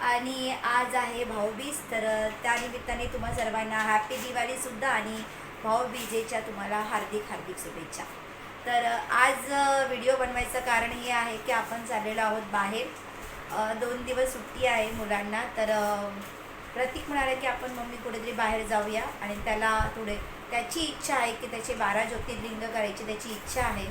आणि आज आहे भाऊबीज तर त्यानिमित्ताने तुम्हा सर्वांना हॅपी दिवाळीसुद्धा आणि भाऊबीजेच्या तुम्हाला हार्दिक हार्दिक शुभेच्छा. तर आज व्हिडिओ बनवायचं कारण हे आहे की आपण चाललेलो आहोत बाहेर. दोन दिवस सुट्टी आहे मुलांना तर प्रतीक म्हणाले की आपण मम्मी कुठेतरी बाहेर जाऊया आणि त्याला थोडे त्याची इच्छा आहे की त्याचे बारा ज्योतिर्लिंग करायची त्याची इच्छा आहे.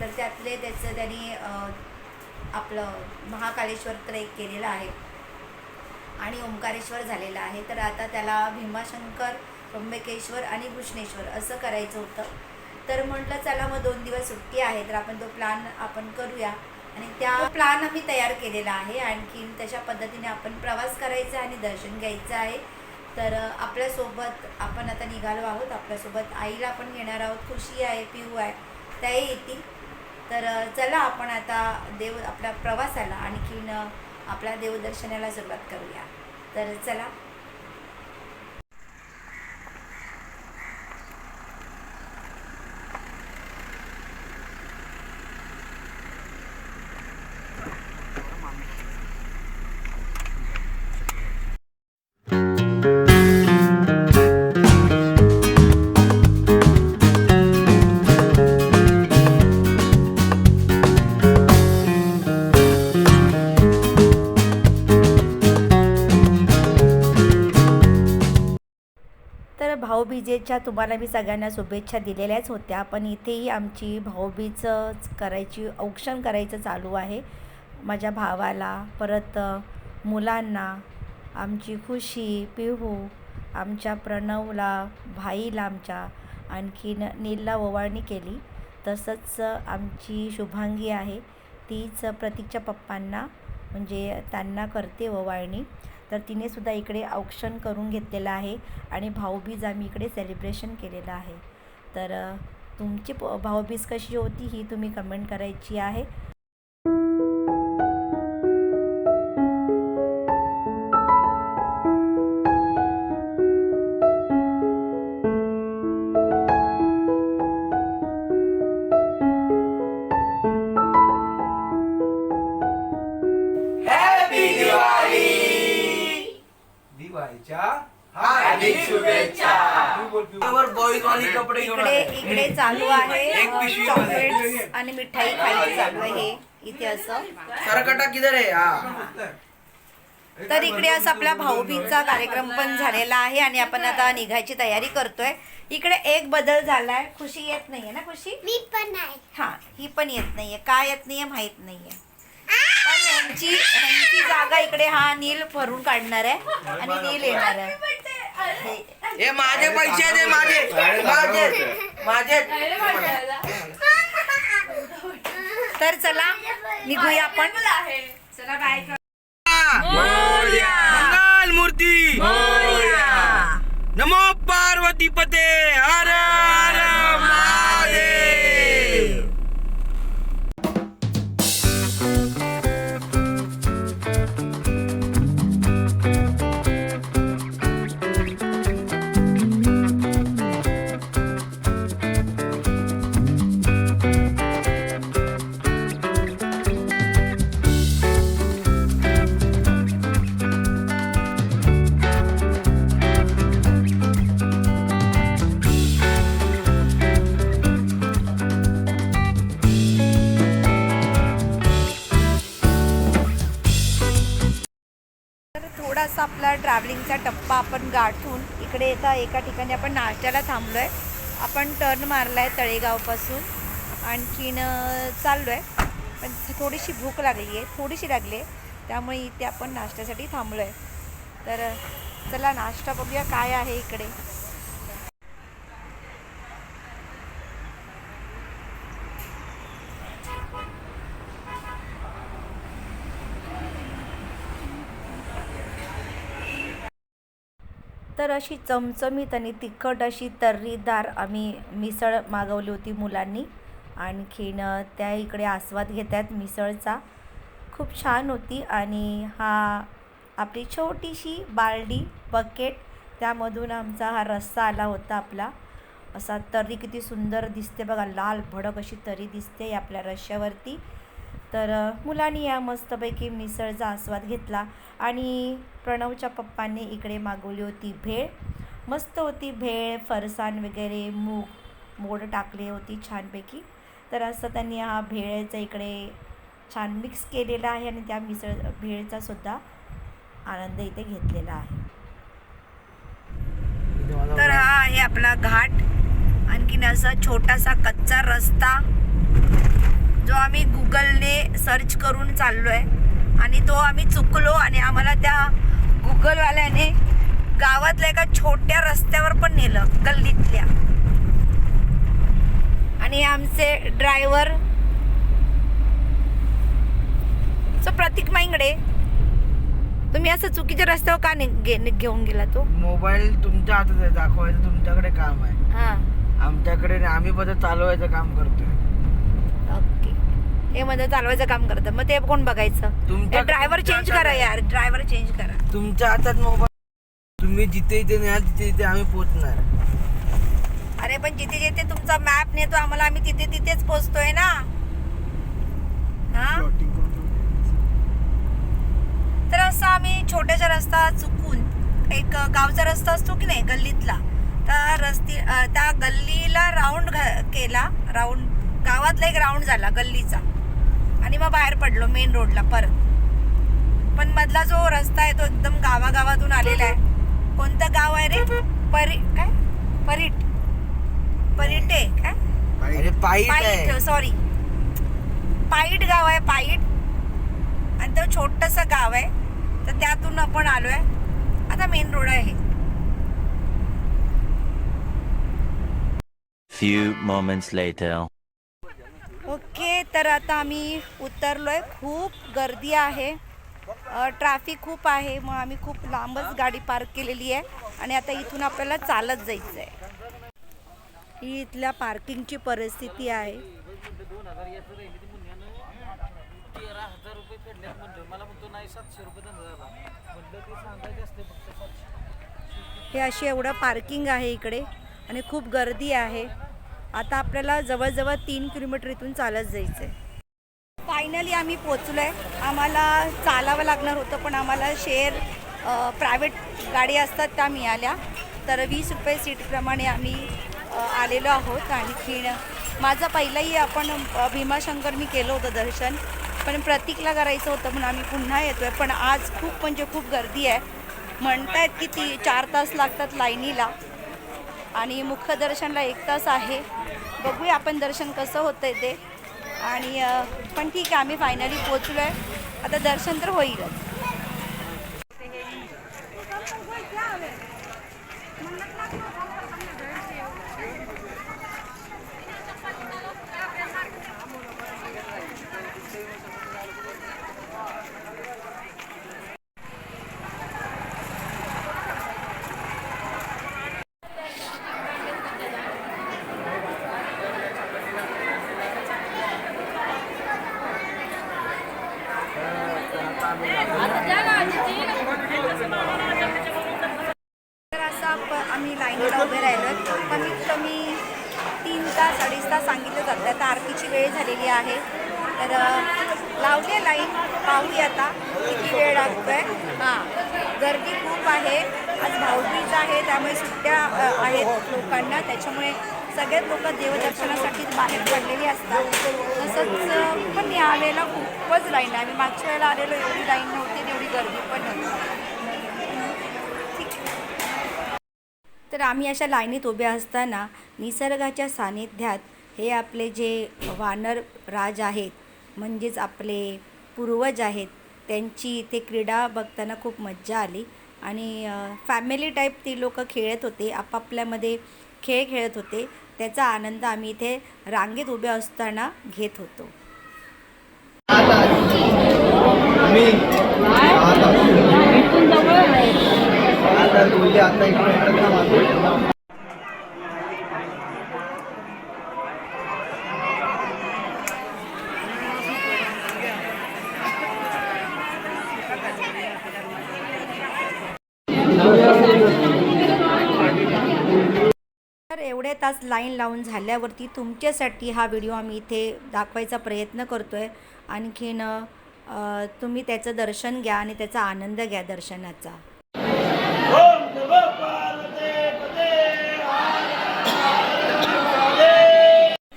तर त्यातले त्याचं त्याने आपलं महाकालेश्वर ट्रेक केलेलं आहे. आणि ओंकारेश्वर झालेलं आहे. तर आता त्याला भीमाशंकर त्र्यंबकेश्वर आणि भूषणेश्वर असं करायचं होतं. तर म्हटलं चला मग दोन दिवस सुट्टी आहे तर आपण तो प्लॅन आपण करूया. आणि त्या प्लॅन आम्ही तयार केलेला आहे. आणखी तशा पद्धतीने आपण प्रवास करायचा आणि दर्शन घ्यायचं आहे. तर आपल्यासोबत आपण आता निघालो आहोत. आपल्यासोबत आईला आपण घेणार आहोत. खुशी आहे पिऊ आहे त्याही येतील. तर चला आपण आता देव आपल्या प्रवासाला आणखीन आपल्या देवदर्शनाला सुरुवात करूया. तर चला भाऊबीजेच्या तुम्हाला मी सगळ्यांना शुभेच्छा दिलेल्याच होत्या. पण इथेही आमची भाऊबीजच करायची औक्षण करायचं चालू आहे. माझ्या भावाला परत मुलांना आमची खुशी पिहू आमच्या प्रणवला भाईला आमच्या आणखीन नीलला ओवाळणी केली. तसंच आमची शुभांगी आहे. तीच प्रतीकच्या पप्पांना म्हणजे त्यांना करते ओवाळणी. तर तिने सुद्धा इकडे औक्षण करून घेतलेलं आहे आणि भाऊबीज आम्ही इकडे सेलिब्रेशन केलेलं आहे. तर तुमची प- भाऊबीज कशी होती ही तुम्ही कमेंट करायची आहे. चालू आहे चॉकलेट्स आणि मिठाई खायचं चालू आहे हे इथे असं. सरकटा किधर आहे? हा. तर इकडे असं आपला भाऊबीजचा कार्यक्रम पण झालेला आहे आणि आपण आता निघायची तयारी करतोय. इकडे एक बदल झालाय. खुशी येत नाहीये ना खुशी? मी पण आहे हा ही पण येत नाहीये. काय येत नाहीये माहीत नाहीये. पण यांची यांची जागा इकडे हा नील भरून काढणार आहे आणि नील येणार आहे. हे माझे पैसे दे माझे. माझे. माझे. तर चला निघूया आपण. चला बाय मंगल मूर्ती. नमो पार्वती पते. हर हर महादेव. तर आपला ट्रॅव्हलिंगचा टप्पा आपण गाठून इकडे येता एका ठिकाणी आपण नाश्त्याला थांबलो आहे आपण टर्न मारला आहे तळेगावपासून. आणखीन चाललो आहे पण थोडीशी भूक लागली आहे थोडीशी लागली आहे त्यामुळे इथे आपण नाश्त्यासाठी थांबलो आहे तर चला नाश्ता बघूया काय आहे इकडे. तर अशी चमचमीत आणि तिखट अशी तर्रीदार आम्ही मिसळ मागवली होती मुलांनी. आणखीन त्या इकडे आस्वाद घेत आहेत मिसळचा. खूप छान होती आणि हा आपली छोटीशी बालडी बकेट त्यामधून आमचा हा रस्सा आला होता आपला. असा तर्री किती सुंदर दिसते बघा लाल भडक अशी तरी दिसते आपल्या रश्श्यावरती. तर मुलांनी या मस्तपैकी मिसळचा आस्वाद घेतला आणि प्रणवच्या पप्पांनी इकडे मागवली होती भेळ. मस्त होती भेळ फरसाण वगैरे मूग मोड टाकली होती छानपैकी. तर असं त्यांनी हा भेळचा इकडे छान मिक्स केलेला आहे आणि त्या मिसळ भेळचा सुद्धा आनंद इथे घेतलेला आहे. तर हा आहे आपला घाट. आणखीन असा छोटासा कच्चा रस्ता. जो आम्ही गुगलने सर्च करून चाललो आहे आणि तो आम्ही चुकलो आणि आम्हाला त्या गुगलवाल्याने गावातल्या एका छोट्या रस्त्यावर पण नेलं गल्लीतल्या. आणि आमचे ड्रायव्हर सो प्रतीक माईंगडे तुम्ही असं चुकीच्या रस्त्यावर का ने- घेऊन गेला तो? मोबाईल तुमच्या हातात आहे दाखवायचं तुमच्याकडे काम आहे. हा. आमच्याकडे नाही आम्ही फक्त चालवायचं काम करतोय. हे मध्ये चालवायचं काम करतं मग ते कोण बघायचं? तुमच्या- ड्रायव्हर चेंज करा. यार. ड्रायव्हर चेंज करा. तुमच्या हातात मोबाईल तुम्ही जिथे इथे न्याल तिथे इथे आम्ही पोहोचणार. अरे पण जिथे जिथे तुमचा मॅप नेतो आम्हाला आम्ही तिथे तिथेच पोहोचतोय ना? हा? तर असं आम्ही छोट्याशा रस्ता चुकून एक गावचा रस्ता असतो की नाही गल्लीतला? त्या रस्ती अं, त्या गल्लीला राऊंड केला. राऊंड गावातला एक राऊंड झाला गल्लीचा. आणि मग बाहेर पडलो मेन रोडला परत. पण मधला जो रस्ता आहे तो एकदम गावागावातून आलेला आहे. कोणतं गाव आहे रे? परी काय? परीट. परीटे काय? पाईट. आहे. सॉरी पाईट गाव आहे पाईट. आणि तो छोटस गाव आहे. तर त्यातून आपण आलोय. आता मेन रोड आहे Few moments later. तर आता आम्ही उतरलो आहे खूप गर्दी आहे. ट्रॅफिक खूप आहे. मग आम्ही खूप लांबच गाडी पार्क केलेली आहे आणि आता इथून आपल्याला चालत जायचं आहे ही इथल्या पार्किंगची परिस्थिती आहे. हे अशी एवढं पार्किंग आहे इकडे आणि खूप गर्दी आहे. आता आपल्याला जवळजवळ तीन किलोमीटर इथून चालत जायचं आहे फायनली आम्ही पोचलो आहे आम्हाला चालावं लागणार होतं पण आम्हाला शेअर प्रायव्हेट गाडी असतात त्या मिळाल्या. तर वीस रुपये सीटप्रमाणे आम्ही आलेलो आहोत. आणखीन माझं पहिलंही आपण भीमाशंकर मी केलं होतं दर्शन. पण प्रतीकला करायचं होतं म्हणून आम्ही पुन्हा येतो आहे पण आज खूप म्हणजे खूप गर्दी आहे. म्हणतायत की ती चार तास लागतात लाईनीला. आणि मुख्य दर्शनला एक तास आहे. बघूया आपण दर्शन कसं होतंय ते. आणि पण ठीक आहे आम्ही फायनली पोचलो आहे आता दर्शन तर होईलच तर असं आप- आम्ही लाईनीला उभे राहिलो कमीत कमी तीन तास अडीच तास सांगितलं जातं आता आरतीची वेळ झालेली आहे. तर लावली लाईन पाहूया आता किती वेळ लागतोय. हां गर्दी खूप आहे. आज भाऊबीज आहे त्यामुळे सुट्ट्या आहेत लोकांना. त्याच्यामुळे सगळेच लोक देवदर्शनासाठी बाहेर पडलेली असतात. तसंच पण यावेळेला खूपच लाईन आहे. आम्ही मागच्या वेळेला आलेलो एवढी लाईन नव्हती तेवढी गर्दी पण नव्हती. ठीक तर आम्ही अशा लाईनीत उभ्या असताना निसर्गाच्या सानिध्यात हे आपले जे वानर राज आहेत म्हणजेच आपले पूर्वज आहेत त्यांची इथे क्रीडा बघताना खूप मज्जा आली आणि फॅमिली टाईप ती लोक खेळत होते आपापल्यामध्ये खेळ खेळत होते त्याचा आनंद आम्ही इथे रांगेत उभे असताना घेत होतो तर तास लाईन लावून झाल्यावरती तुमच्यासाठी हा व्हिडिओ आम्ही इथे दाखवायचा प्रयत्न करतो आहे आणखीन तुम्ही त्याचं दर्शन घ्या आणि त्याचा आनंद घ्या दर्शनाचा.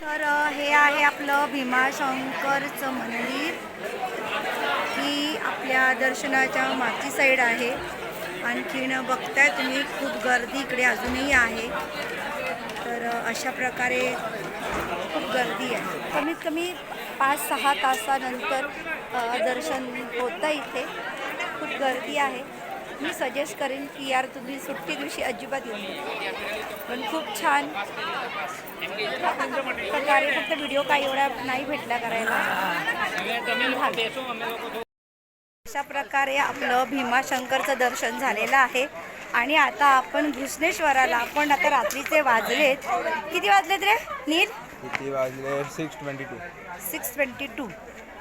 तर हे आहे आपलं भीमाशंकरचं मंदिर. ही आपल्या दर्शनाच्या मागची साईड आहे. आणखीन बघताय तुम्ही खूप गर्दी इकडे अजूनही आहे. तर अशा प्रकारे खूप गर्दी आहे. कमीत कमी पाच सहा तासानंतर दर्शन होतं इथे. खूप गर्दी आहे. मी सजेस्ट करेन की यार तुम्ही सुट्टी दिवशी अजिबात येऊ नये पण खूप छान प्रकारे फक्त व्हिडिओ काही एवढा नाही भेटला करायला. अशा प्रकारे आपलं भीमाशंकरचं दर्शन झालेलं आहे. आणि आता आपण घृष्णेश्वराला आपण आता रात्रीचे वाजलेत. किती वाजलेत रे नील? किती वाजले? Six twenty two six twenty two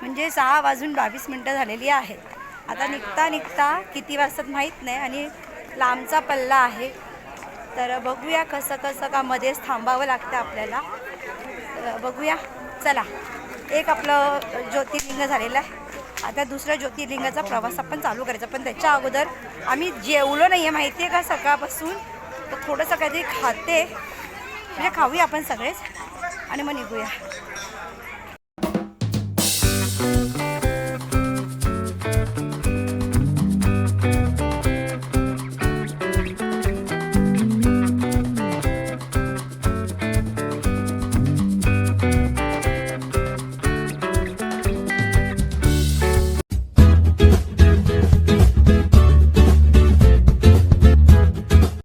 म्हणजे सहा वाजून बावीस मिनटं झालेली आहेत. आता निघता निघता किती वाजतात माहीत नाही आणि लांबचा पल्ला आहे. तर बघूया कसं कसं का मध्येच थांबावं लागतं आपल्याला. बघूया. चला. एक आपलं ज्योतिर्लिंग झालेलं आहे. आता दुसऱ्या ज्योतिर्लिंगाचा प्रवास आपण चालू करायचा. पण त्याच्या अगोदर आम्ही जेवलो नाही आहे माहिती आहे का? सकाळपासून तर थोडंसं काहीतरी खाते. म्हणजे खाऊया आपण सगळेच. आणि मग निघूया.